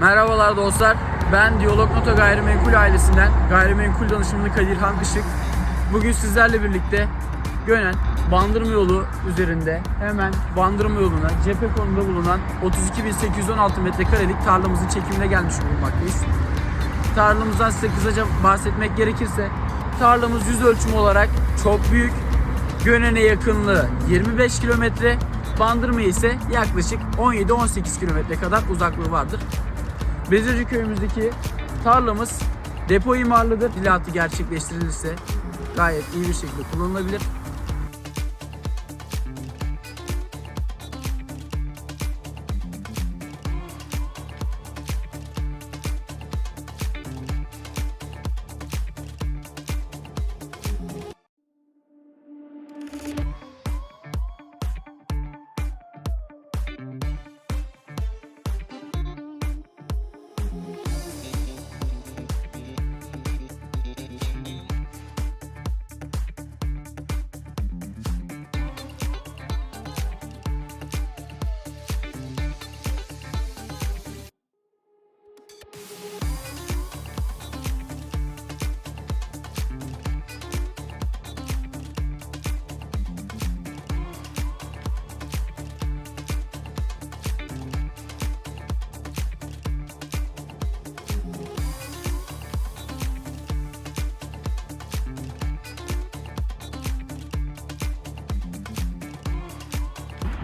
Merhabalar dostlar. Ben Diyalog Nota Gayrimenkul ailesinden gayrimenkul danışmanı Kadirhan Işık. Bugün sizlerle birlikte Gönen Bandırma yolu üzerinde hemen Bandırma yoluna cephe konumda bulunan 32.816 metrekarelik tarlamızın çekimine gelmiş bulunmaktayız. Tarlamızdan size kısaca bahsetmek gerekirse tarlamız yüz ölçümü olarak çok büyük. Gönen'e yakınlığı 25 kilometre, Bandırma ise yaklaşık 17-18 kilometre kadar uzaklığı vardır. Bezirci köyümüzdeki tarlamız depo imarlıdır. Dilatı gerçekleştirilirse gayet iyi bir şekilde kullanılabilir.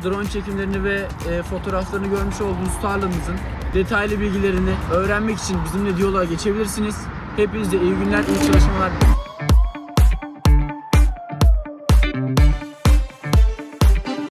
Drone çekimlerini ve e, fotoğraflarını görmüş olduğunuz tarlamızın detaylı bilgilerini öğrenmek için bizimle diyaloğa geçebilirsiniz. Hepinize iyi günler, iyi çalışmalar.